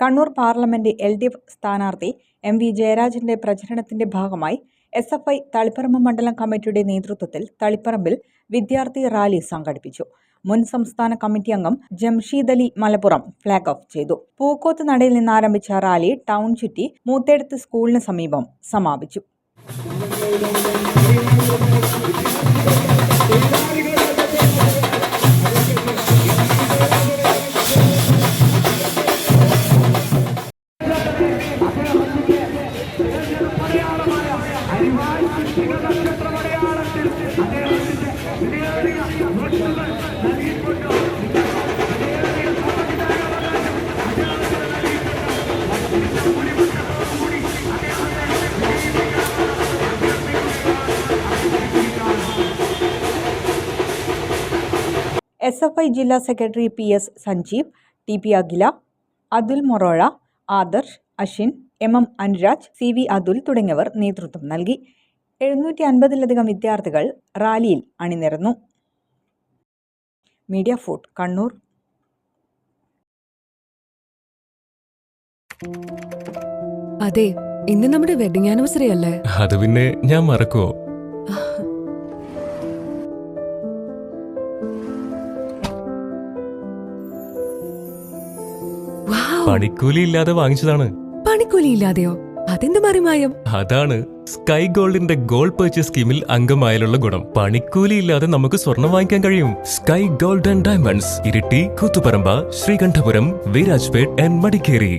Kannur parliament L D F സ്ഥാനാർത്ഥി M V ജയരാജന്റെ പ്രചരണത്തിന്റെ ഭാഗമായി എസ് എഫ് ഐ തളിപ്പറമ്പ് മണ്ഡലം കമ്മിറ്റിയുടെ നേതൃത്വത്തിൽ തളിപ്പറമ്പിൽ വിദ്യാർത്ഥി റാലി സംഘടിപ്പിച്ചു. മുൻ സംസ്ഥാന കമ്മിറ്റി അംഗം ജംഷീദ് അലി മലപ്പുറം ഫ്ളാഗ് ഓഫ് ചെയ്തു. പൂക്കോത്ത് നടയിൽ നിന്ന് ആരംഭിച്ച റാലി ടൗൺ ചുറ്റി മൂത്തേടത്ത് സ്കൂളിന് സമീപം സമാപിച്ചു. എസ് എഫ് ഐ ജില്ലാ secretary P S Sanjeev T P Akhila Athul Morazha Adarsh Ashin M M Anuraj C V Athul തുടങ്ങിയവർ നേതൃത്വം നൽകി. എഴുന്നൂറ്റി അൻപതിലധികം വിദ്യാർത്ഥികൾ റാലിയിൽ അണിനിരന്നു. Media food Kannur. അതെ ഇന്ന് നമ്മുടെ വെഡിങ് ആനിവേഴ്സറി അല്ലേ? അത് പിന്നെ ഞാൻ മറക്കുവോ? വൗ, പണിക്കൂലി ഇല്ലാതെ വാങ്ങിച്ചതാണ്. പണിക്കൂലി ഇല്ലാതെയോ അതെന്ത് മറിമായം? അതാണ് സ്കൈ ഗോൾഡിന്റെ ഗോൾഡ് പർച്ചേസ് സ്കീമിൽ അംഗമായാലുള്ള ഗുണം. പണിക്കൂലി ഇല്ലാതെ നമുക്ക് സ്വർണം വാങ്ങിക്കാൻ കഴിയും. Sky gold and diamonds Iritty Koothuparamba Sreekandapuram Virajpet and Madikeri.